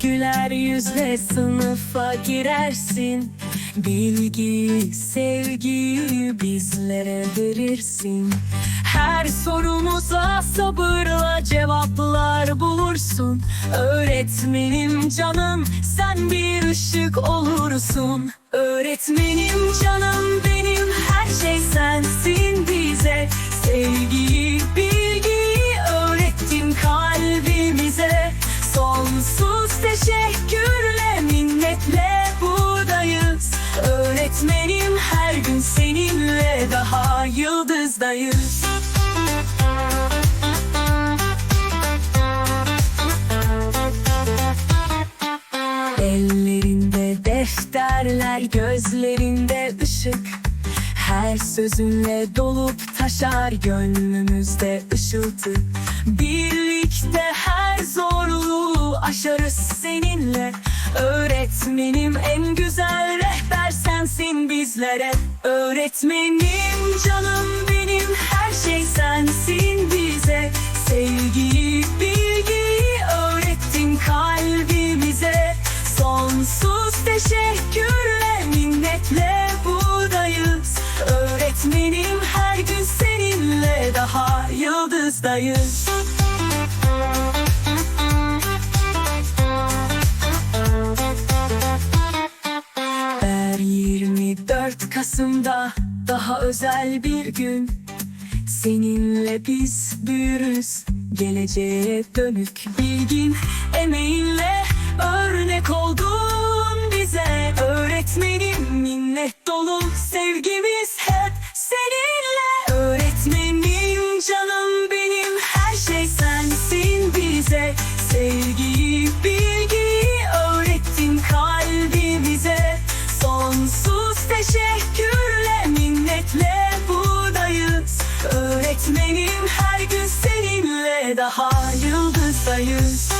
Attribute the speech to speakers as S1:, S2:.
S1: güler yüzle sınıfa girersin. Bilgi, sevgi bizlere verirsin. Her sorumuza sabırla cevaplar bulursun. Öğretmenim canım sen bir ışık olursun. Öğretmenim canım benim her şey sensin bize. Sevgiyi, yıldızdayız Ellerinde defterler, gözlerinde ışık. Her sözünle dolup taşar gönlümüzde ışıltı. Birlikte her zorluğu aşarız seninle. Öğretmenim en güzel rehber sensin bizlere. Öğretmenim canım her şey sensin bize. Sevgiyi, bilgiyi öğrettin kalbimize. Sonsuz teşekkürle, minnetle buradayız. Öğretmenim her gün seninle daha yıldızdayız Ber 24 Kasım'da daha özel bir gün Seninle biz büyürüz. Geleceğe dönük bilgin Emeğinle örnek oldun bize. Öğretmenim minnet dolu sevgimiz hep seninle. Öğretmenim canım benim. Her şey sensin bize. Sevgiyi Öğretmenim her gün seninle daha yıldızdayız